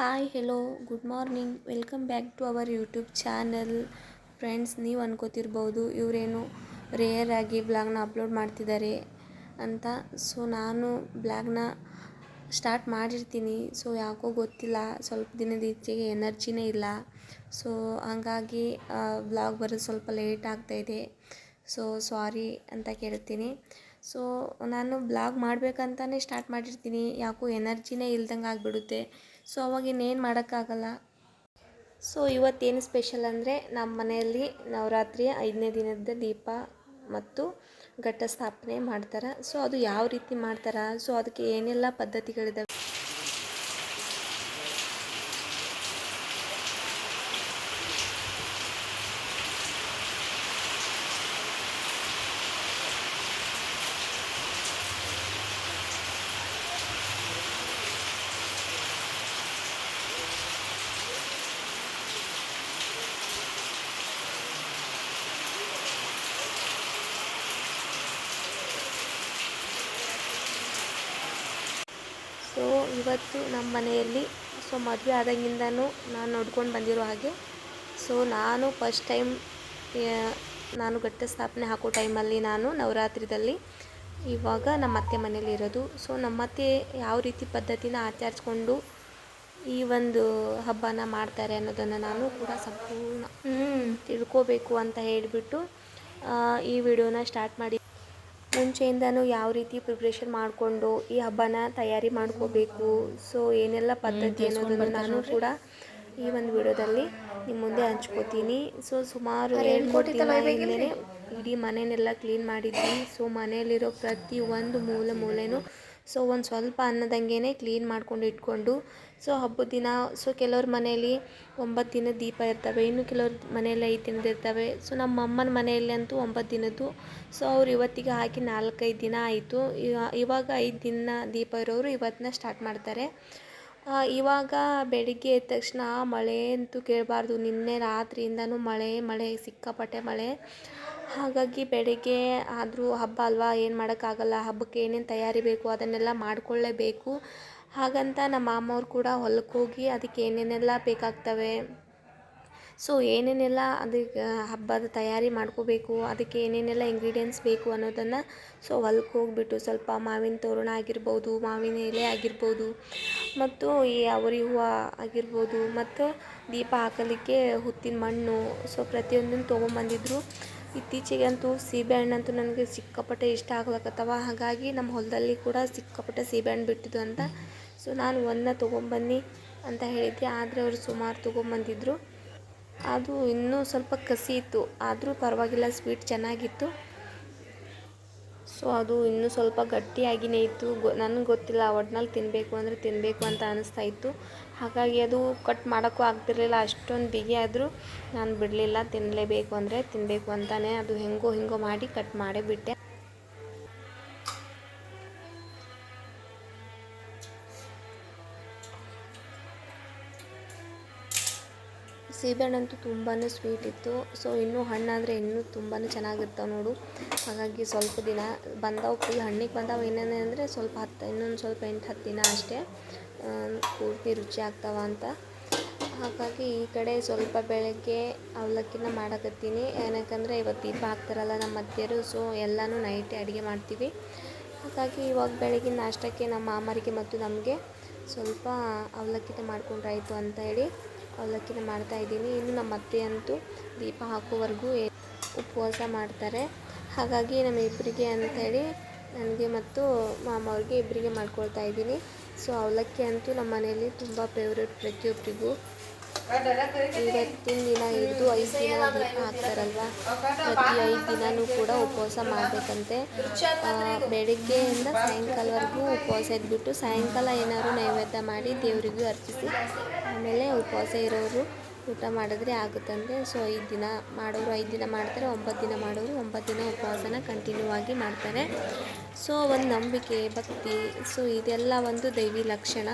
Hi hello good morning welcome back to our YouTube channel friends ನೀವು ಅನ್ಕೋತಿರ್ಬೋದು, ಇವರೇನು rear ಆಗಿ ಬ್ಲಾಗ್ನ ಅಪ್ಲೋಡ್ ಮಾಡ್ತಿದ್ದಾರೆ ಅಂತ. ಸೊ ನಾನು ಬ್ಲಾಗ್ನ ಸ್ಟಾರ್ಟ್ ಮಾಡಿರ್ತೀನಿ. ಸೊ ಯಾಕೋ ಗೊತ್ತಿಲ್ಲ, ಸ್ವಲ್ಪ ದಿನದ ಈಚೆಗೆ ಎನರ್ಜಿನೇ ಇಲ್ಲ. ಸೊ ಹಾಗಾಗಿ ಬ್ಲಾಗ್ ಬರೋದು ಸ್ವಲ್ಪ ಲೇಟ್ ಆಗ್ತಾಯಿದೆ ಸೊ ಸಾರಿ ಅಂತ ಕೇಳ್ತೀನಿ. ಸೊ ನಾನು ಬ್ಲಾಗ್ ಮಾಡಬೇಕಂತಲೇ ಸ್ಟಾರ್ಟ್ ಮಾಡಿರ್ತೀನಿ. ಯಾಕೋ ಎನರ್ಜಿನೇ ಇಲ್ದಂಗೆ ಆಗಿಬಿಡುತ್ತೆ. ಸೊ ಅವಾಗ ಇನ್ನೇನು ಮಾಡೋಕ್ಕಾಗಲ್ಲ. ಸೊ ಇವತ್ತೇನು ಸ್ಪೆಷಲ್ ಅಂದರೆ ನಮ್ಮ ಮನೆಯಲ್ಲಿ ನವರಾತ್ರಿಯ ಐದನೇ ದಿನದ ದೀಪ ಮತ್ತು ಘಟ ಸ್ಥಾಪನೆ ಮಾಡ್ತಾರೆ. ಸೊ ಅದು ಯಾವ ರೀತಿ ಮಾಡ್ತಾರೆ? ಸೊ ಅದಕ್ಕೆ ಏನೆಲ್ಲ ಪದ್ಧತಿಗಳಿದ್ದಾವೆ ಸೊ ಇವತ್ತು ನಮ್ಮ ಮನೆಯಲ್ಲಿ ಸೊ ಮದುವೆ ಆದಾಗಿಂದನೂ ನಾನು ನೋಡ್ಕೊಂಡು ಬಂದಿರೋ ಹಾಗೆ. ಸೊ ನಾನು ಫಸ್ಟ್ ಟೈಮ್ ನಾನು ಘಟ್ಟ ಸ್ಥಾಪನೆ ಹಾಕೋ ಟೈಮಲ್ಲಿ ನಾನು ನವರಾತ್ರಿದಲ್ಲಿ ಇವಾಗ ನಮ್ಮ ಅತ್ತೆ ಮನೇಲಿ ಇರೋದು. ಸೊ ನಮ್ಮ ಅತ್ತೆ ಯಾವ ರೀತಿ ಪದ್ಧತಿನ ಆಚರಿಸ್ಕೊಂಡು ಈ ಒಂದು ಹಬ್ಬನ ಮಾಡ್ತಾರೆ ಅನ್ನೋದನ್ನು ನಾನು ಕೂಡ ಸಂಪೂರ್ಣ ತಿಳ್ಕೋಬೇಕು ಅಂತ ಹೇಳಿಬಿಟ್ಟು ಈ ವಿಡಿಯೋನ ಸ್ಟಾರ್ಟ್ ಮಾಡಿ ಮುಂಚೆಯಿಂದನೂ ಯಾವ ರೀತಿ ಪ್ರಿಪ್ರೇಷನ್ ಮಾಡಿಕೊಂಡು ಈ ಹಬ್ಬನ ತಯಾರಿ ಮಾಡ್ಕೋಬೇಕು ಸೊ ಏನೆಲ್ಲ ಪದ್ಧತಿ ಅನ್ನೋದನ್ನು ನಾನು ಕೂಡ ಈ ಒಂದು ವಿಡಿಯೋದಲ್ಲಿ ನಿಮ್ಮ ಮುಂದೆ ಹಂಚ್ಕೋತೀನಿ. ಸೊ ಸುಮಾರು ಇಡೀ ಮನೆಯನ್ನೆಲ್ಲ ಕ್ಲೀನ್ ಮಾಡಿದ್ವಿ. ಸೊ ಮನೆಯಲ್ಲಿರೋ ಪ್ರತಿ ಒಂದು ಮೂಲೆ ಮೂಲೆನೂ ಸೊ ಒಂದು ಸ್ವಲ್ಪ ಅನ್ನದಂಗೆ ಕ್ಲೀನ್ ಮಾಡ್ಕೊಂಡು ಇಟ್ಕೊಂಡು, ಸೊ ಹಬ್ಬದ ದಿನ, ಸೊ ಕೆಲವ್ರ ಮನೆಯಲ್ಲಿ ಒಂಬತ್ತು ದಿನದ ದೀಪ ಇರ್ತವೆ, ಇನ್ನು ಕೆಲವ್ರ ಮನೆಯಲ್ಲಿ ಐದು ದಿನದ ಇರ್ತವೆ. ಸೊ ನಮ್ಮ ಅಮ್ಮನ ಮನೆಯಲ್ಲಿ ಅಂತೂ ಒಂಬತ್ತು ದಿನದ್ದು, ಸೊ ಅವ್ರು ಇವತ್ತಿಗೆ ಹಾಕಿ ನಾಲ್ಕೈದು ದಿನ ಆಯಿತು. ಇವಾಗ ಐದು ದಿನ ದೀಪ ಇರೋರು ಇವತ್ತನ್ನ ಸ್ಟಾರ್ಟ್ ಮಾಡ್ತಾರೆ. ಇವಾಗ ಬೆಳಿಗ್ಗೆ ಎದ್ದ ತಕ್ಷಣ ಮಳೆ ಅಂತೂ ಕೇಳಬಾರ್ದು. ನಿನ್ನೆ ರಾತ್ರಿಯಿಂದನೂ ಮಳೆ ಮಳೆ, ಸಿಕ್ಕಾಪಟ್ಟೆ ಮಳೆ. ಹಾಗಾಗಿ ಬೆಳಗ್ಗೆ ಆದರೂ ಹಬ್ಬ ಅಲ್ವಾ, ಏನು ಮಾಡೋಕ್ಕಾಗಲ್ಲ, ಹಬ್ಬಕ್ಕೆ ಏನೇನು ತಯಾರಿ ಬೇಕು ಅದನ್ನೆಲ್ಲ ಮಾಡಿಕೊಳ್ಳೇಬೇಕು. ಹಾಗಂತ ನಮ್ಮ ಮಾಮವ್ರು ಕೂಡ ಹೊಲಕ್ಕೆ ಹೋಗಿ ಅದಕ್ಕೆ ಏನೇನೆಲ್ಲ ಬೇಕಾಗ್ತವೆ. ಸೊ ಏನೇನೆಲ್ಲ ಅದಕ್ಕೆ ಹಬ್ಬದ ತಯಾರಿ ಮಾಡ್ಕೋಬೇಕು, ಅದಕ್ಕೆ ಏನೇನೆಲ್ಲ ಇಂಗ್ರೀಡಿಯೆಂಟ್ಸ್ ಬೇಕು ಅನ್ನೋದನ್ನು ಸೊ ಹೊಲಕ್ಕೆ ಹೋಗ್ಬಿಟ್ಟು ಸ್ವಲ್ಪ ಮಾವಿನ ತೋರಣ ಆಗಿರ್ಬೋದು, ಮಾವಿನ ಎಲೆ ಆಗಿರ್ಬೋದು, ಮತ್ತು ಈ ಅವರಿ ಹೂವು ಆಗಿರ್ಬೋದು, ಮತ್ತು ದೀಪ ಹಾಕಲಿಕ್ಕೆ ಹುತ್ತಿನ ಮಣ್ಣು. ಸೊ ಪ್ರತಿಯೊಂದನ್ನು ತೊಗೊಂಬಂದಿದ್ರು. ಇತ್ತೀಚೆಗಂತೂ ಸೀಬೆಹಣ್ಣಂತೂ ನನಗೆ ಸಿಕ್ಕಾಪಟ್ಟೆ ಇಷ್ಟ ಆಗ್ಲಕತ್ತವ. ಹಾಗಾಗಿ ನಮ್ಮ ಹೊಲದಲ್ಲಿ ಕೂಡ ಸಿಕ್ಕಾಪಟ್ಟೆ ಸೀಬೆಹಣ್ಣು ಬಿಟ್ಟಿದ್ದು ಅಂತ. ಸೊ, ನಾನು ಒಂದನ್ನ ತೊಗೊಂಬನ್ನಿ ಅಂತ ಹೇಳಿದ್ದೆ. ಆದರೆ ಅವರು ಸುಮಾರು ತೊಗೊಂಬಂದಿದ್ರು. ಅದು ಇನ್ನೂ ಸ್ವಲ್ಪ ಕಸಿ ಇತ್ತು. ಆದರೂ ಪರವಾಗಿಲ್ಲ, ಸ್ವೀಟ್ ಚೆನ್ನಾಗಿತ್ತು. ಸೊ ಅದು ಇನ್ನೂ ಸ್ವಲ್ಪ ಗಟ್ಟಿಯಾಗಿಯೇ ಇತ್ತು. ನನಗೆ ಗೊತ್ತಿಲ್ಲ, ಒಟ್ನಲ್ಲಿ ತಿನ್ನಬೇಕು ಅಂದರೆ ತಿನ್ನಬೇಕು ಅಂತ ಅನ್ನಿಸ್ತಾ ಇತ್ತು. ಹಾಗಾಗಿ ಅದು ಕಟ್ ಮಾಡೋಕ್ಕೂ ಆಗ್ತಿರಲಿಲ್ಲ, ಅಷ್ಟೊಂದು ಬಿಗಿ ಆದರೂ ನಾನು ಬಿಡಲಿಲ್ಲ. ತಿನ್ನಲೇಬೇಕು ಅಂದರೆ ತಿನ್ನಬೇಕು ಅಂತಲೇ ಅದು ಹೆಂಗೋ ಹಿಂಗೋ ಮಾಡಿ ಕಟ್ ಮಾಡೇ ಬಿಟ್ಟೆ ಸೀಬೆಹಣ್ಣಂತೂ ತುಂಬಾ ಸ್ವೀಟ್ ಇತ್ತು. ಸೊ ಇನ್ನೂ ಹಣ್ಣಾದರೆ ಇನ್ನೂ ತುಂಬಾ ಚೆನ್ನಾಗಿರ್ತಾವೆ ನೋಡು. ಹಾಗಾಗಿ ಸ್ವಲ್ಪ ದಿನ ಬಂದವು ಫುಲ್ ಹಣ್ಣಿಗೆ ಬಂದವು ಏನೇನು ಅಂದರೆ ಸ್ವಲ್ಪ ಹತ್ತು, ಇನ್ನೊಂದು ಸ್ವಲ್ಪ ಎಂಟು, ಹತ್ತು ದಿನ ಅಷ್ಟೇ ಪೂರ್ತಿ ರುಚಿ ಆಗ್ತಾವ ಅಂತ. ಹಾಗಾಗಿ ಈ ಕಡೆ ಸ್ವಲ್ಪ ಬೆಳಗ್ಗೆ ಅವಲಕ್ಕಿನ ಮಾಡಕತ್ತೀನಿ. ಏನಕ್ಕಂದರೆ ಇವತ್ತು ದೀಪ ಹಾಕ್ತಾರಲ್ಲ ನಮ್ಮ ಅತ್ತೆಯರು ಸೊ ಎಲ್ಲನೂ ನೈಟೇ ಅಡುಗೆ ಮಾಡ್ತೀವಿ. ಹಾಗಾಗಿ ಇವಾಗ ಬೆಳಗಿನ ನಾಷ್ಟಕ್ಕೆ ನಮ್ಮ ಮಾಮರಿಗೆ ಮತ್ತು ನಮಗೆ ಸ್ವಲ್ಪ ಅವಲಕ್ಕಿನ ಮಾಡ್ಕೊಂಡ್ರಾಯಿತು ಅಂತ ಹೇಳಿ ಅವಲಕ್ಕಿನ ಮಾಡ್ತಾಯಿದ್ದೀನಿ ಇನ್ನು ನಮ್ಮ ಅತ್ತೆ ಅಂತೂ ದೀಪ ಹಾಕೋವರೆಗೂ ಉಪವಾಸ ಮಾಡ್ತಾರೆ. ಹಾಗಾಗಿ ನಮ್ಮ ಇಬ್ಬರಿಗೆ ಅಂಥೇಳಿ ನನಗೆ ಮತ್ತು ಮಾಮ ಅವ್ರಿಗೆ ಇಬ್ಬರಿಗೆ ಮಾಡ್ಕೊಳ್ತಾ ಇದ್ದೀನಿ. ಸೊ ಅವಲಕ್ಕಿ ಅಂತೂ ನಮ್ಮ ಮನೆಯಲ್ಲಿ ತುಂಬ ಫೇವ್ರೇಟ್ ಪ್ರತಿಯೊಬ್ಬರಿಗೂ ಇವತ್ತಿನ ದಿನ ಹಿಡಿದು ಐದು ದಿನ ಹಾಕ್ತಾರಲ್ವ ಪ್ರತಿ ಐದು ದಿನವೂ ಕೂಡ ಉಪವಾಸ ಮಾಡಬೇಕಂತೆ. ಬೆಳಿಗ್ಗೆಯಿಂದ ಸಾಯಂಕಾಲವರೆಗೂ ಉಪವಾಸ ಇದ್ಬಿಟ್ಟು ಸಾಯಂಕಾಲ ಏನಾದ್ರು ನೈವೇದ್ಯ ಮಾಡಿ ದೇವರಿಗೂ ಅರ್ಪಿಸಿ ಆಮೇಲೆ ಉಪವಾಸ ಇರೋರು ಊಟ ಮಾಡಿದ್ರೆ ಆಗುತ್ತಂತೆ. ಸೊ, ಐದು ದಿನ ಮಾಡೋರು ಐದು ದಿನ ಮಾಡ್ತಾರೆ, ಒಂಬತ್ತು ದಿನ ಮಾಡೋರು ಒಂಬತ್ತು ದಿನ ಉಪವಾಸನ ಕಂಟಿನ್ಯೂ ಆಗಿ ಮಾಡ್ತಾರೆ. ಸೊ, ಒಂದು ನಂಬಿಕೆ, ಭಕ್ತಿ, ಸೊ, ಇದೆಲ್ಲ ಒಂದು ದೈವಿ ಲಕ್ಷಣ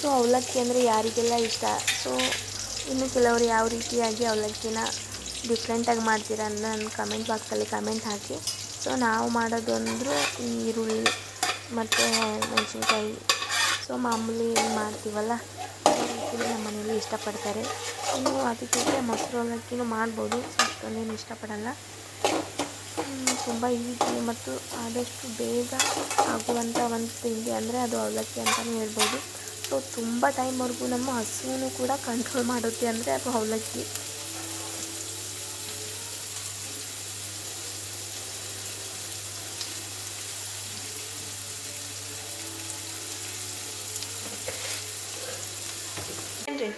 ಸೊ ಅವಲಕ್ಕಿ ಅಂದರೆ ಯಾರಿಗೆಲ್ಲ ಇಷ್ಟ? ಸೊ ಇನ್ನು ಕೆಲವರು ಯಾವ ರೀತಿಯಾಗಿ ಅವಲಕ್ಕಿನ ಡಿಫ್ರೆಂಟಾಗಿ ಮಾಡ್ತೀರ ಅಂತ ನನ್ನ ಕಮೆಂಟ್ ಬಾಕ್ಸಲ್ಲಿ ಕಮೆಂಟ್ ಹಾಕಿ. ಸೊ ನಾವು ಮಾಡೋದು ಅಂದರೆ ಈರುಳ್ಳಿ ಮತ್ತು ಮೆಣಸಿನ್ಕಾಯಿ. ಸೊ ಮಾಮೂಲಿ ಮಾಡ್ತೀವಲ್ಲ ನಮ್ಮ ಮನೇಲಿ ಇಷ್ಟಪಡ್ತಾರೆ. ಇನ್ನು ಅದಕ್ಕೆ ಮೊಸರು ಅವಲಕ್ಕಿನೂ ಮಾಡ್ಬೋದು ಸೊ ಅಷ್ಟೊಂದೇನು ಇಷ್ಟಪಡಲ್ಲ. ತುಂಬ ಈಸಿ ಮತ್ತು ಆದಷ್ಟು ಬೇಗ ಆಗುವಂಥ ಒಂದು ತಿಂಡಿ ಅಂದರೆ ಅದು ಅವಲಕ್ಕಿ ಅಂತಲೇ ಹೇಳ್ಬೋದು. ಸೊ ತುಂಬ ಟೈಮ್ವರೆಗೂ ನಮ್ಮ ಹಸುವನ್ನು ಕೂಡ ಕಂಟ್ರೋಲ್ ಮಾಡುತ್ತೆ ಅಂದರೆ ಅದು ಅವಲಕ್ಕಿ. ಏನ್ರಿ?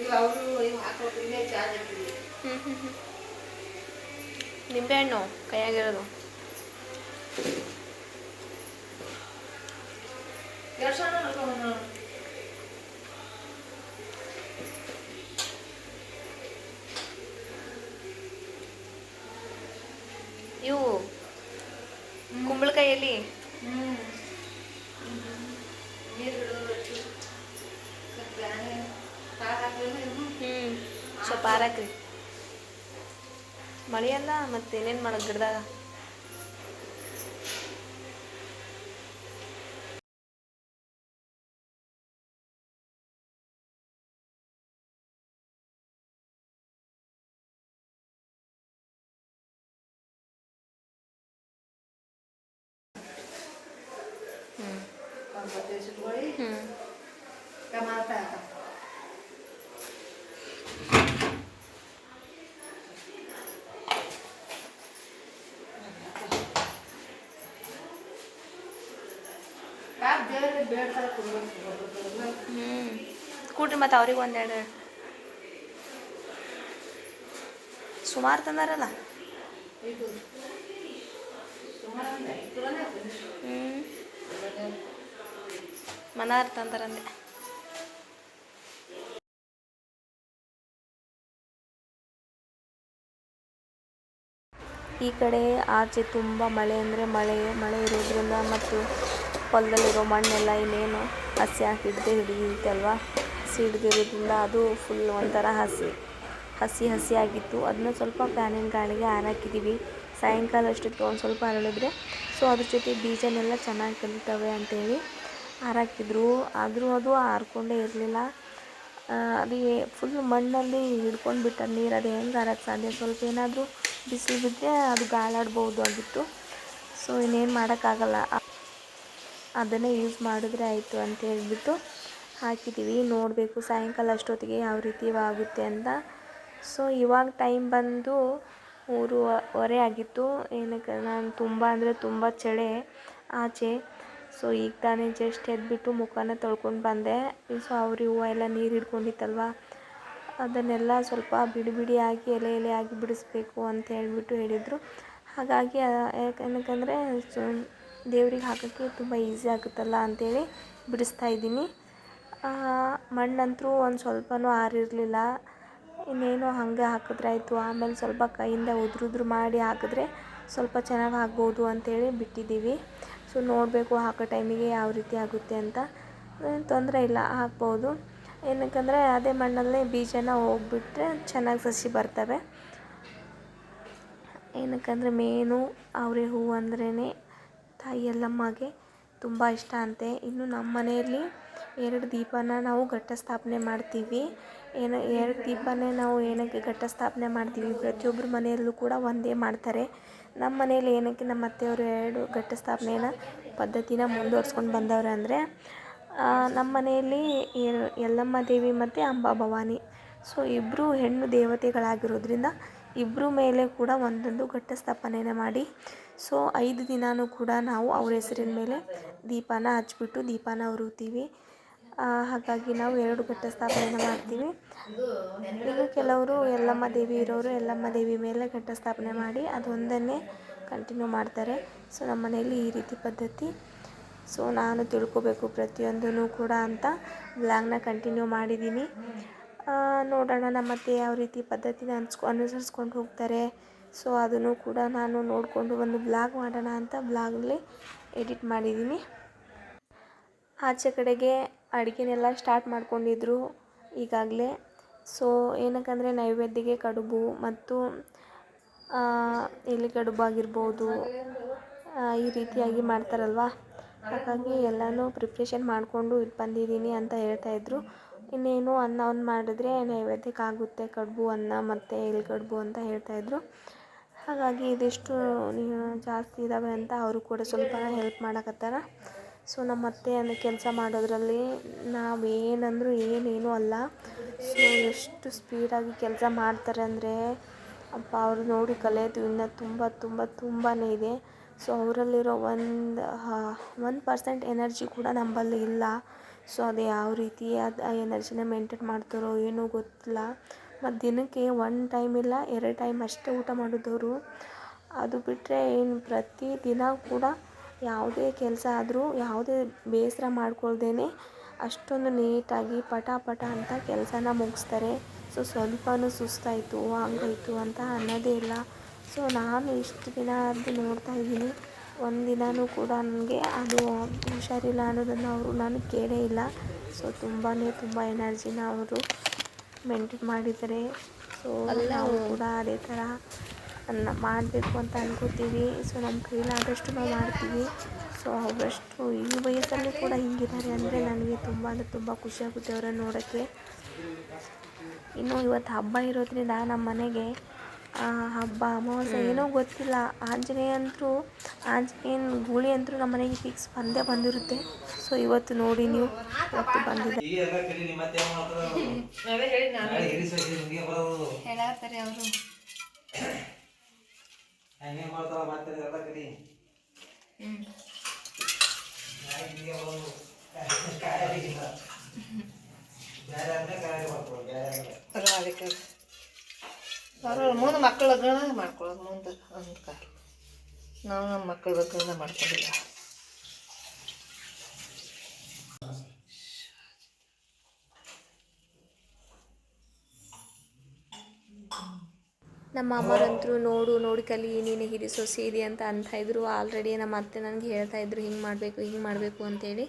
ಈಗ ಅವರು ಇವು ಹಾಕೋಕೆ ಇಲ್ಲೇ ಚಾರ್ಜ್ ಹಾಕಿದ್ವಿ ಹ್ಞೂ ಹ್ಞೂ ಹ್ಞೂ ನಿಂಬೆಹಣ್ಣು ಕೈಯಾಗಿರೋದು ಎರಡು ಸಾವಿರ ಹಾಕೋಣ ಇವು ಕುಂಬಳಕಾಯಲ್ಲಿ. ಹ್ಞೂ ಸ್ವಲ್ಪ ಹಾರಾಕ್ರಿ ಮಳೆಯಲ್ಲ ಮತ್ತೆ ಏನೇನ್ ಮಾಡೋದು ಗಿಡದಾಗ? ಹ್ಞೂ ಕೂಡ್ರಿ ಮತ್ತು ಅವ್ರಿಗೆ ಒಂದೆರಡು ಸುಮಾರು ತಂದಾರಲ್ಲ. ಹ್ಞೂ ಮನಾರ್ ತಂದರಂದೆ. ಈ ಕಡೆ ಆಚೆ ತುಂಬ ಮಳೆ ಅಂದರೆ ಮಳೆ ಮಳೆ ಇರೋದ್ರಿಂದ ಮತ್ತು ಹೊಲದಲ್ಲಿರೋ ಮಣ್ಣೆಲ್ಲ ಇನ್ನೇನು ಹಸಿ ಹಾಕಿ ಹಿಡ್ದೇ ಹಿಡಿಯುತ್ತೆ ಅಲ್ವಾ? ಹಸಿ ಹಿಡಿದಿರೋದ್ರಿಂದ ಅದು ಫುಲ್ ಒಂಥರ ಹಸಿ ಹಸಿ ಹಸಿ ಆಗಿತ್ತು. ಅದನ್ನ ಸ್ವಲ್ಪ ಫ್ಯಾನಿನ ಗಾಳಿಗೆ ಹಾರಾಕಿದ್ದೀವಿ ಸಾಯಂಕಾಲ ಅಷ್ಟೊತ್ತಿಗೆ ಒಂದು ಸ್ವಲ್ಪ ಅರಳಿದ್ರೆ ಸೊ ಅದ್ರ ಜೊತೆ ಬೀಜನೆಲ್ಲ ಚೆನ್ನಾಗಿ ಕಲಿತವೆ ಅಂತೇಳಿ ಹಾರಾಕಿದ್ರು. ಆದರೂ ಅದು ಹಾರ್ಕೊಂಡೇ ಇರಲಿಲ್ಲ. ಅದು ಫುಲ್ ಮಣ್ಣಲ್ಲಿ ಹಿಡ್ಕೊಂಡು ಬಿಟ್ಟ ನೀರು ಅದು ಹೆಂಗೆ ಹಾರಕ್ಕೆ ಸಾಧ್ಯ? ಸ್ವಲ್ಪ ಏನಾದರೂ ಬಿಸಿಲು ಬಿದ್ದರೆ ಅದು ಗಾಳಾಡ್ಬೋದು ಆಗಿತ್ತು ಸೊ ಇನ್ನೇನು ಮಾಡೋಕ್ಕಾಗಲ್ಲ. ಅದನ್ನೇ ಯೂಸ್ ಮಾಡಿದ್ರೆ ಆಯಿತು ಅಂತ ಹೇಳಿಬಿಟ್ಟು ಹಾಕಿದ್ದೀವಿ ನೋಡಬೇಕು ಸಾಯಂಕಾಲ ಅಷ್ಟೊತ್ತಿಗೆ ಯಾವ ರೀತಿ ಆಗುತ್ತೆ ಅಂತ. ಸೊ ಇವಾಗ ಟೈಮ್ ಬಂದು ಮೂರುವರೆ ಆಗಿತ್ತು. ಏನಕ್ಕೆ, ನಾನು ತುಂಬ ಅಂದರೆ ತುಂಬ ಚಳಿ, ಆಚೆ. ಸೊ ಈಗ ತಾನೇ ಜಸ್ಟ್ ಎದ್ಬಿಟ್ಟು ಮುಖನ ತೊಳ್ಕೊಂಡು ಬಂದೆ. ಸೊ ಅವ್ರ ಹೂವು ಎಲ್ಲ ನೀರು ಹಿಡ್ಕೊಂಡಿತ್ತಲ್ವ? ಅದನ್ನೆಲ್ಲ ಸ್ವಲ್ಪ ಬಿಡಿ ಬಿಡಿಯಾಗಿ ಎಲೆ ಎಲೆ ಆಗಿ ಬಿಡಿಸ್ಬೇಕು ಅಂತ ಹೇಳಿಬಿಟ್ಟು ಹೇಳಿದರು. ಹಾಗಾಗಿ ಏನಕ್ಕಂದರೆ ದೇವ್ರಿಗೆ ಹಾಕೋಕ್ಕೆ ತುಂಬ ಈಸಿ ಆಗುತ್ತಲ್ಲ ಅಂಥೇಳಿ ಬಿಡಿಸ್ತಾ ಇದ್ದೀನಿ. ಮಣ್ಣಂತೂ ಒಂದು ಸ್ವಲ್ಪನೂ ಆರಿರಲಿಲ್ಲ. ಇನ್ನೇನು ಹಾಗೆ ಹಾಕಿದ್ರೆ ಆಯಿತು. ಆಮೇಲೆ ಸ್ವಲ್ಪ ಕೈಯಿಂದ ಉದುರುದ್ರು ಮಾಡಿ ಹಾಕಿದ್ರೆ ಸ್ವಲ್ಪ ಚೆನ್ನಾಗಿ ಆಗ್ಬೋದು ಅಂಥೇಳಿ ಬಿಟ್ಟಿದ್ದೀವಿ. ಸೊ ನೋಡಬೇಕು ಹಾಕೋ ಟೈಮಿಗೆ ಯಾವ ರೀತಿ ಆಗುತ್ತೆ ಅಂತ. ತೊಂದರೆ ಇಲ್ಲ, ಹಾಕ್ಬೋದು. ಏನಕ್ಕಂದರೆ ಅದೇ ಮಣ್ಣಲ್ಲೇ ಬೀಜನ ಹೋಗ್ಬಿಟ್ರೆ ಚೆನ್ನಾಗಿ ಸಸಿ ಬರ್ತವೆ. ಏನಕ್ಕಂದರೆ ಮೇನು, ಅವರೆ ಹೂವು ಅಂದ್ರೇ ತಾಯಿ ಎಲ್ಲಮ್ಮಗೆ ತುಂಬ ಇಷ್ಟ ಅಂತೆ. ಇನ್ನು ನಮ್ಮ ಮನೆಯಲ್ಲಿ ಎರಡು ದೀಪನ ನಾವು ಘಟ್ಟ ಸ್ಥಾಪನೆ ಮಾಡ್ತೀವಿ. ಏನು ಎರಡು ದೀಪನೇ ನಾವು ಏನಕ್ಕೆ ಘಟಸ್ಥಾಪನೆ ಮಾಡ್ತೀವಿ? ಪ್ರತಿಯೊಬ್ಬರ ಮನೆಯಲ್ಲೂ ಕೂಡ ಒಂದೇ ಮಾಡ್ತಾರೆ. ನಮ್ಮ ಮನೇಲಿ ಏನಕ್ಕೆ ನಮ್ಮ ಅತ್ತೆಯವರು ಎರಡು ಘಟ್ಟ ಸ್ಥಾಪನೆನ ಪದ್ಧತಿನ ಮುಂದುವರ್ಸ್ಕೊಂಡು ಬಂದವ್ರೆ ಅಂದರೆ ನಮ್ಮ ಮನೆಯಲ್ಲಿ ಯಲ್ಲಮ್ಮ ದೇವಿ ಮತ್ತು ಅಂಬಾ ಭವಾನಿ. ಸೊ ಇಬ್ಬರು ಹೆಣ್ಣು ದೇವತೆಗಳಾಗಿರೋದ್ರಿಂದ ಇಬ್ಬರ ಮೇಲೆ ಕೂಡ ಒಂದೊಂದು ಘಟ್ಟ ಸ್ಥಾಪನೆನ ಮಾಡಿ, ಸೊ, ಐದು ದಿನಾನೂ ಕೂಡ ನಾವು ಅವ್ರ ಹೆಸರಿನ ಮೇಲೆ ದೀಪನ ಹಚ್ಬಿಟ್ಟು ದೀಪನ ಉರಿತೀವಿ ಹಾಗಾಗಿ ನಾವು ಎರಡು ಘಟ್ಟ ಸ್ಥಾಪನೆಯನ್ನು ಮಾಡ್ತೀವಿ. ಈಗ ಕೆಲವರು ಯಲ್ಲಮ್ಮ ದೇವಿ ಇರೋರು ಯಲ್ಲಮ್ಮ ದೇವಿ ಮೇಲೆ ಘಟ್ಟ ಸ್ಥಾಪನೆ ಮಾಡಿ ಅದೊಂದನ್ನೇ ಕಂಟಿನ್ಯೂ ಮಾಡ್ತಾರೆ. ಸೊ ನಮ್ಮ ಮನೆಯಲ್ಲಿ ಈ ರೀತಿ ಪದ್ಧತಿ. ಸೊ ನಾನು ತಿಳ್ಕೊಬೇಕು ಪ್ರತಿಯೊಂದೂ ಕೂಡ ಅಂತ ಬ್ಲಾಗ್ನ ಕಂಟಿನ್ಯೂ ಮಾಡಿದ್ದೀನಿ. ನೋಡೋಣ ನಮ್ಮ ಅತ್ತೆ ಯಾವ ರೀತಿ ಪದ್ಧತಿನ ಅನ್ಸ್ಕೊ, ಅನುಸರಿಸ್ಕೊಂಡು ಹೋಗ್ತಾರೆ. ಸೊ ಅದನ್ನು ಕೂಡ ನಾನು ನೋಡಿಕೊಂಡು ಒಂದು ಬ್ಲಾಗ್ ಮಾಡೋಣ ಅಂತ ಬ್ಲಾಗಲ್ಲಿ ಎಡಿಟ್ ಮಾಡಿದ್ದೀನಿ. ಆಚೆ ಕಡೆಗೆ ಅಡುಗೆನೆಲ್ಲ ಸ್ಟಾರ್ಟ್ ಮಾಡ್ಕೊಂಡಿದ್ರು ಈಗಾಗಲೇ. ಸೊ ಏನಕ್ಕಂದರೆ ನೈವೇದ್ಯಕ್ಕೆ ಕಡುಬು ಮತ್ತು ಎಲೆ ಕಡುಬು ಆಗಿರ್ಬೋದು ಈ ರೀತಿಯಾಗಿ ಮಾಡ್ತಾರಲ್ವ? ಹಾಗಾಗಿ ಎಲ್ಲನೂ ಪ್ರಿಪ್ರೇಷನ್ ಮಾಡಿಕೊಂಡು ಇಟ್ಟು ಬಂದಿದ್ದೀನಿ ಅಂತ ಹೇಳ್ತಾಯಿದ್ರು ಇನ್ನೇನು ಅನ್ನ ಒಂದು ಮಾಡಿದ್ರೆ ನೈವೇದ್ಯಕ್ಕೆ ಆಗುತ್ತೆ ಕಡುಬು, ಅನ್ನ ಮತ್ತು ಎಲೆ ಕಡುಬು ಅಂತ ಹೇಳ್ತಾಯಿದ್ರು ಹಾಗಾಗಿ ಇದಿಷ್ಟು ಜಾಸ್ತಿ ಇದ್ದಾವೆ ಅಂತ ಅವರು ಕೂಡ ಸ್ವಲ್ಪ ಹೆಲ್ಪ್ ಮಾಡಕತ್ತಾರ. ಸೊ ನಮ್ಮ ಅತ್ತೆ ಅಂದರೆ ಕೆಲಸ ಮಾಡೋದ್ರಲ್ಲಿ ನಾವೇನಂದರೂ ಏನೇನೂ ಅಲ್ಲ. ಸೊ ಎಷ್ಟು ಸ್ಪೀಡಾಗಿ ಕೆಲಸ ಮಾಡ್ತಾರೆ ಅಂದರೆ, ಅಪ್ಪ ಅವ್ರು ನೋಡಿ ಕಲಿಯೋದು ಇನ್ನೂ ತುಂಬ ತುಂಬ ತುಂಬಾ ಇದೆ. ಸೊ ಅವರಲ್ಲಿರೋ ಒಂದು ಒನ್ ಪರ್ಸೆಂಟ್ ಎನರ್ಜಿ ಕೂಡ ನಮ್ಮಲ್ಲಿ ಇಲ್ಲ. ಸೊ ಅದು ಯಾವ ರೀತಿ ಅದು ಆ ಎನರ್ಜಿನ ಮೇಂಟೈನ್ ಮಾಡ್ತಾರೋ ಏನೋ ಗೊತ್ತಿಲ್ಲ. ಮತ್ತು ದಿನಕ್ಕೆ ಒನ್ ಟೈಮ್ ಇಲ್ಲ, ಎರಡು ಟೈಮ್ ಅಷ್ಟೇ ಊಟ ಮಾಡಿದವರು. ಅದು ಬಿಟ್ಟರೆ ಏನು ಪ್ರತಿ ದಿನ ಕೂಡ ಯಾವುದೇ ಕೆಲಸ ಆದರೂ ಯಾವುದೇ ಬೇಸರ ಮಾಡ್ಕೊಳ್ದೇ ಅಷ್ಟೊಂದು ನೀಟಾಗಿ ಪಟ ಪಟ ಅಂತ ಕೆಲಸನ ಮುಗಿಸ್ತಾರೆ. ಸೊ ಸ್ವಲ್ಪನೂ ಸುಸ್ತಾಯಿತು ಹಂಗಾಯ್ತು ಅಂತ ಅನ್ನೋದೇ ಇಲ್ಲ. ಸೊ ನಾನು ಇಷ್ಟು ದಿನ ಅದು ನೋಡ್ತಾ ಇದ್ದೀನಿ. ಒಂದು ದಿನವೂ ಕೂಡ ನನಗೆ ಅದು ಹುಷಾರಿಲ್ಲ ಅನ್ನೋದನ್ನು ಅವರು ನಾನು ಕೇಳೇ ಇಲ್ಲ. ಸೊ ತುಂಬಾ ತುಂಬ ಎನರ್ಜಿನ ಅವರು ಮೇಂಟೈನ್ ಮಾಡಿದ್ದಾರೆ. ಸೊ ನಾವು ಕೂಡ ಅದೇ ಥರ ಮಾಡಬೇಕು ಅಂತ ಅನ್ಕೋತೀವಿ. ಸೊ ನಮ್ಮ ಕೈಲಾದಷ್ಟು ನಾವು ಮಾಡ್ತೀವಿ. ಸೊ ಅವರಷ್ಟು ಈ ವಯಸ್ಸಲ್ಲಿ ಕೂಡ ಹಿಂಗಿದ್ದಾರೆ ಅಂದರೆ ನನಗೆ ತುಂಬ ಅಂದರೆ ತುಂಬ ಖುಷಿಯಾಗುತ್ತೆ ಅವರನ್ನು ನೋಡೋಕ್ಕೆ. ಇನ್ನು ಇವತ್ತು ಹಬ್ಬ ಇರೋದ್ರಿಂದ ನಮ್ಮ ಮನೆಗೆ ಆ, ಹಬ್ಬ ಅಮಾವಾಸ್ಯೆ ಏನೋ ಗೊತ್ತಿಲ್ಲ. ಆಂಜನೇಯ ಅಂತೂ ಆಂಜನೇಯನ ಗೂಳಿ ಅಂತೂ ನಮ್ಮ ಮನೆಗೆ ಫಿಕ್ಸ್ ಬಂದೇ ಬಂದಿರುತ್ತೆ. ಸೊ ಇವತ್ತು ನೋಡಿ ನೀವು ಇವತ್ತು ಬಂದಿದೆ. ಅವ್ರು? ಮತ್ತೆ ಎಲ್ಲ ಮುಂದೆ ಮಕ್ಕಳ ಲಗ್ನ ಮಾಡ್ಕೊಳ್ಳೋದು ಮುಂದೆ ಅಂತ. ನಾವು ನಮ್ಮ ಮಕ್ಕಳ ಲಗ್ನ ಮಾಡ್ಕೊಂಡಿಲ್ಲ. ನಮ್ಮ ಅಮ್ಮರಂತರೂ ನೋಡು ನೋಡಿ ಕಲಿ ನೀನು ಹಿರಿ ಸೊಸೆ ಇದೆ ಅಂತ ಅಂತ ಇದ್ರು. ಆಲ್ರೆಡಿ ನಮ್ಮ ಅತ್ತೆ ನನಗೆ ಹೇಳ್ತಾ ಇದ್ರು ಹಿಂಗೆ ಮಾಡಬೇಕು ಹಿಂಗೆ ಮಾಡಬೇಕು ಅಂತೇಳಿ.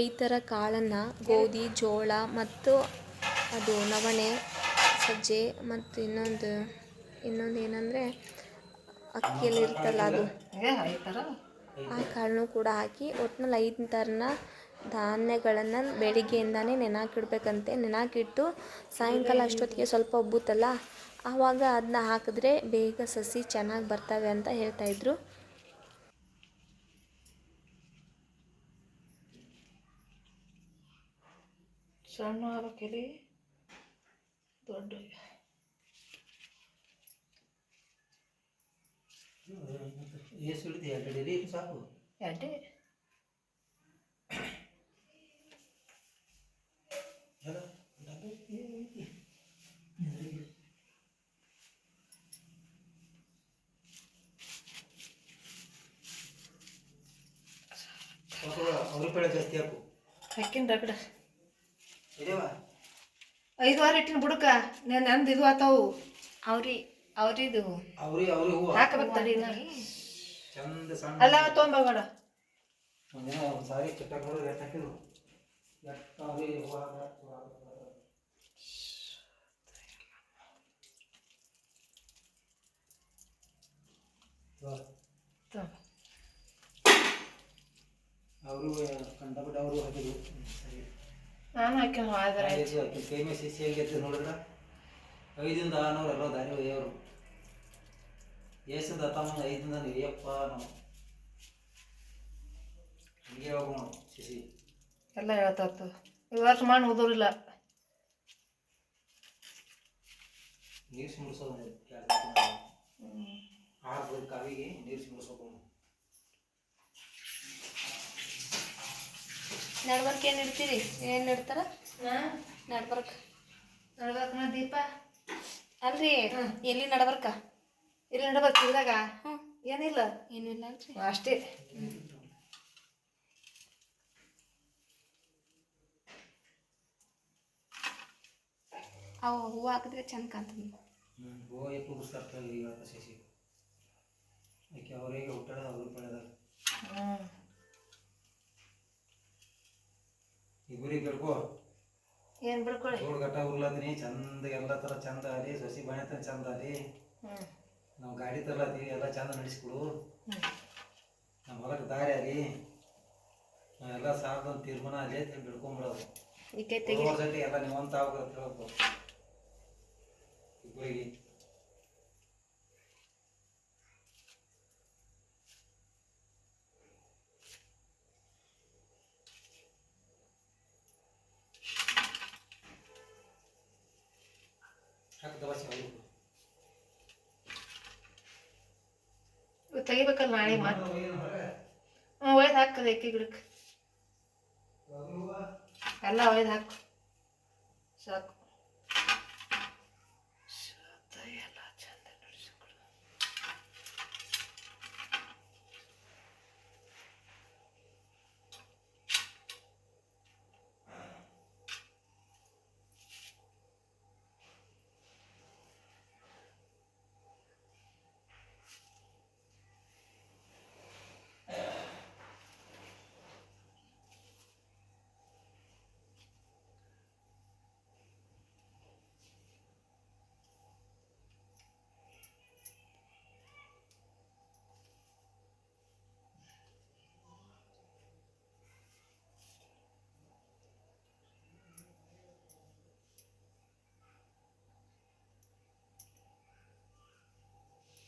ಐದು ಥರ ಕಾಳನ್ನು ಗೋಧಿ ಜೋಳ ಮತ್ತು ಅದು ನವಣೆ ಸಜ್ಜೆ ಮತ್ತು ಇನ್ನೊಂದು ಇನ್ನೊಂದು ಏನಂದರೆ ಅಕ್ಕಿಯಲ್ಲಿ ಇರ್ತಲ್ಲ ಅದು. ಆ ಕಾಳನ್ನು ಕೂಡ ಹಾಕಿ ಒಟ್ನಲ್ಲಿ ಐದು ಥರನ ಧಾನ್ಯಗಳನ್ನು ಬೆಳಿಗ್ಗೆಯಿಂದಾನೇ ನೆನಾಕಿಡ್ಬೇಕಂತೆ ನೆನಾಕಿಟ್ಟು ಸಾಯಂಕಾಲ ಅಷ್ಟೊತ್ತಿಗೆ ಸ್ವಲ್ಪ ಉಬ್ಬುತ್ತಲ್ಲ ಆವಾಗ ಅದನ್ನ ಹಾಕಿದ್ರೆ ಬೇಗ ಸಸಿ ಚೆನ್ನಾಗಿ ಬರ್ತವೆ ಅಂತ ಹೇಳ್ತಾಯಿದ್ರು ಸಣ್ಣ ಆಗ್ಬೇಕಿಲ್ಲಿ ದೊಡ್ಡ ಸಾಕು. ಎರಡು ಸಾಕು ಎಡ್ಡೆ ಎಲ್ಲ ಡಬ್ಬಿ ಐತಿ. ಜಾಸ್ತಿ ಹಾಕು. ಹಾಕಿನ ರಗಡ ಇದೇವ? ಐದು ವಾರ ಇಟ್ಟಿನ ಬುಡಕ ನಾನು ನಂದು ಇದು ಆತಾವು. ಅವ್ರಿ ಅವ್ರಿದು. ಅವ್ರಿ ಅವ್ರಿ ಹೂವು. ಹಾಕಬೇಕು ತಡಿ ಚಂದ ಸಣ್ಣ ಅಲ್ಲ ತೊಗೊಂಬೋಗಡ ಒಂದಿನ ಒಂದು ಸಾರಿ ನೋಡಿದ್ರೆ ಎಷ್ಟು ಹಾಕಿದ್ರು. ಎಷ್ಟು ಅವ್ರಿ ಹೂವು ಹಾಕ- ಅವರು ಕಂಡಪಟ್ಟ ಅವರು ಹಾಕಿದ್ರು. ಸರಿ. ನಾನು ಹಾಕಿನ ಆದ್ರೆ ಆಯ್ತು, ಆಕಿನ್ ಕೈ ಮೇಲೆ ಶಿಶಿ ಹೆಂಗೈತೆ ನೋಡಿದ್ರ? ಐದಿಂದ ಆರ್ನೂರು ಎಲ್ಲ ದಾರಿ ಒಯ್ಯವರು ಏಸದ ತಮ್ಮ ಐದಿಂದ ನೀಯಪ್ಪ ನಾವು ಹಿಂಗೆ ಹೋಗೋಣ ಸಿಸಿ ಎಲ್ಲ ಹೇಳ್ತಾತು ಈ ವರ್ಷ ಮಾಡಿ ಉದುರಿಲ್ಲ. ನೀರು ಸಿಂಬಿಡ್ಸೋದು. ಆಡ್ಬೋದು ಕಾವಿಗೆ ನೀರು ಸಿಂಬಿಡ್ಸೋದು ನಡ್ಬರ್ಕ್ ಏನು ಇಡ್ತೀರಿ? ಏನು ಇಡ್ತಾರ? ನಡ್ಬರ್ಕ್ ನಡ್ಬರ್ಕ್ ದೀಪ. ಅಲ್ರಿ? ಎಲ್ಲಿ ನಡ್ಬರ್ಕ ಇಲ್ಲಿ ನಡ್ಬರ್ಕ್ ಇದ್ರಾಗ? ಹ್ಞೂ ಏನಿಲ್ಲ. ಏನೂ ಇಲ್ಲ ಅಲ್ರಿ ಅಷ್ಟೇ. ಅವು ಹೂವು ಹಾಕಿದ್ರೆ ಚಂದ ಕಾಣ್ತದೆ. ಹ್ಞೂ ಹೂವು ಈಗ ಅವ್ರಿಗೆ ಹುಟ್ಟಾಡ ಹ್ಞೂ ಈ ಗುರಿ ಕೇಳ್ಕೊ. ಏನ್ ಬಿಡ್ಕೊಳ್ಳಿ ಗಟ್ಟ ಉರ್ಲತ್ತೀನಿ ಚಂದ ಎಲ್ಲ ತರ ಚಂದ ಅಲ್ಲಿ ಸೊಸಿ ಬಣ್ಣ ಚಂದ ಅಲ್ಲಿ ಹ್ಮ್. ನಾವು ಗಾಡಿ ತರ್ಲತ್ತೀವಿ ಎಲ್ಲ ಚಂದ ನಡೆಸ್ಕೊಡು. ನಮ್ಮ ಹೊಲಕ್ಕೆ ದಾರಿ ಅಲ್ಲಿ ನಾವೆಲ್ಲ ಸಾರ್ದ ತೀರ್ಮಾನ ಅಲ್ಲಿ ಬಿಡ್ಕೊಂಬಿಡೋದು ಈ ಕೈ ತೆಗಿ ಎಲ್ಲ ನಿಮ್ಮಂತ ಆಗ್ಬೇಕು ಹೇಳ್ಬೇಕು ಇವ್ ತೆಗಿಬೇಕಲ್ಲ ನಾಳೆ ಮತ್ತೆ? ಹ್ಞೂ ಒಯ್ದು ಹಾಕದ ಎಕ್ಕಿ ಗಿಡಕ್ಕೆ. ಎಲ್ಲ ಒಯ್ದು ಹಾಕು. ಸಾಕು, ಎಲ್ಲ ಚಂದ ನಡೆಸ್ಕೊಡು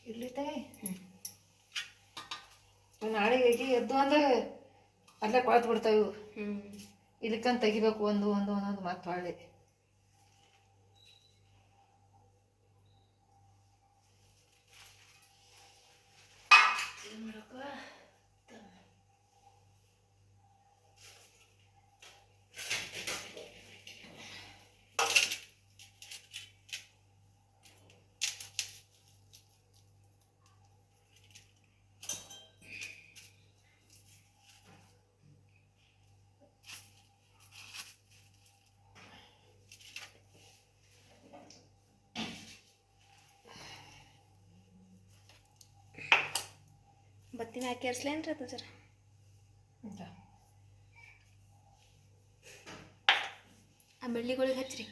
ಇರ್ಲಿ ತಾಯಿ ಎಗಿ ಎದ್ದು ಅಂದ್ರೆ ಅಲ್ಲೇ ಕೊಳತು ಬಿಡ್ತಾವೆ. ಇವು ತೆಗಿಬೇಕು ಒಂದು ಒಂದು ಒಂದೊಂದು ಮತ್ತೆ ಹೊಳ್ಳಿ ಬತ್ತಿನ ಹಾಕಿ ಏರ್ಸ್ಲೇನ್ರಿ ಅದು ಜರ ಆ ಬೆಳ್ಳಿಗಳಿಗೆ ಹಚ್ಚ್ರಿ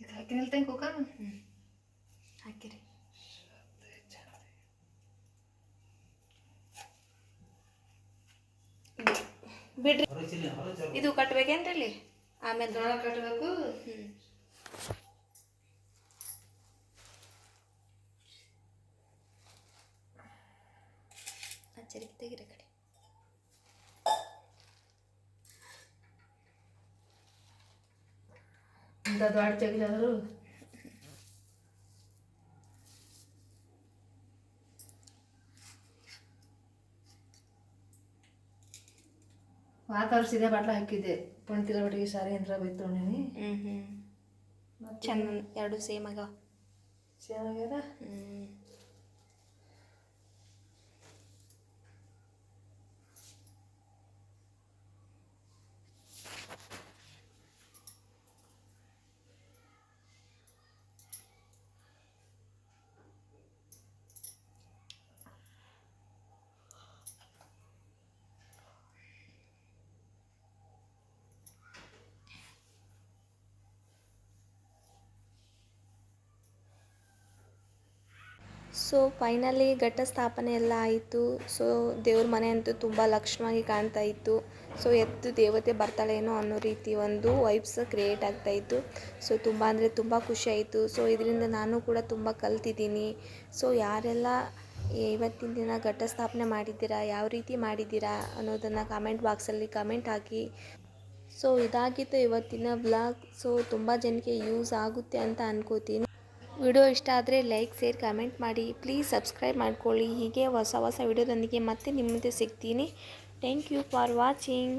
ಈಗ ಹಾಕಿನಿಲ್ ತಂಗಿ ಕುಕ್ಕರ್ ಹಾಕಿರಿ ಬಿಡ್ರಿ ಇದು ಕಟ್ಬೇಕೇನ್ರಿ ಇಲ್ಲಿ ಆಮೇಲೆ ದೊಡ್ಡ ಕಟ್ಟಬೇಕು ಹ್ಞೂ ಹಚ್ಚರಿ ತೆಗಿರಿ ಆ ಕಡೆ ಇಂಥ ದೊಡ್ಡ ಜಗಲಾದ್ರು ವಾತಾವರಣ ಸೀದಾ ಬಾಟ್ಲ ಹಾಕಿದ್ದೆ. ಪಣ್ತಿರ ಬಟ್ಟಿಗೆ ಸಾರಿ ಯಂತ್ರ ಬೈತು ನೀನು ಹ್ಞೂ ಹ್ಞೂ ಚಂದ ಎರಡು ಸೇಮ್ ಆಗ ಸೇಮ್ ಆಗ್ಯದ? ಹ್ಞೂ ಸೊ ಫೈನಲಿ ಘಟ್ಟ ಸ್ಥಾಪನೆ ಎಲ್ಲ ಆಯಿತು. ಸೊ ದೇವ್ರ ಮನೆ ಅಂತೂ ತುಂಬ ಲಕ್ಷಣವಾಗಿ ಕಾಣ್ತಾ ಇತ್ತು. ಸೊ ಎದ್ದು ದೇವತೆ ಬರ್ತಾಳೇನೋ ಅನ್ನೋ ರೀತಿ ಒಂದು ವೈಬ್ಸ್ ಕ್ರಿಯೇಟ್ ಆಗ್ತಾ ಇತ್ತು. ಸೊ ತುಂಬ ಅಂದರೆ ತುಂಬ ಖುಷಿ ಆಯಿತು. ಸೊ ಇದರಿಂದ ನಾನು ಕೂಡ ತುಂಬ ಕಲ್ತಿದ್ದೀನಿ. ಸೊ ಯಾರೆಲ್ಲ ಇವತ್ತಿನ ದಿನ ಘಟ್ಟ ಸ್ಥಾಪನೆ ಮಾಡಿದ್ದೀರಾ, ಯಾವ ರೀತಿ ಮಾಡಿದ್ದೀರಾ ಅನ್ನೋದನ್ನು ಕಾಮೆಂಟ್ ಬಾಕ್ಸಲ್ಲಿ ಕಮೆಂಟ್ ಹಾಕಿ. ಸೊ ಇದಾಗಿತ್ತು ಇವತ್ತಿನ ಬ್ಲಾಗ್ ಸೊ ತುಂಬ ಜನಕ್ಕೆ ಯೂಸ್ ಆಗುತ್ತೆ ಅಂತ ಅನ್ಕೋತೀನಿ. ವಿಡಿಯೋ ಇಷ್ಟ ಆದರೆ ಲೈಕ್, ಶೇರ್, ಕಮೆಂಟ್ ಮಾಡಿ. ಪ್ಲೀಸ್ ಸಬ್ಸ್ಕ್ರೈಬ್ ಮಾಡ್ಕೊಳ್ಳಿ. ಹೀಗೆ ಹೊಸ ಹೊಸ ವಿಡಿಯೋದೊಂದಿಗೆ ಮತ್ತೆ ನಿಮ್ಮ ಸಿಗ್ತೀನಿ. Thank you for watching.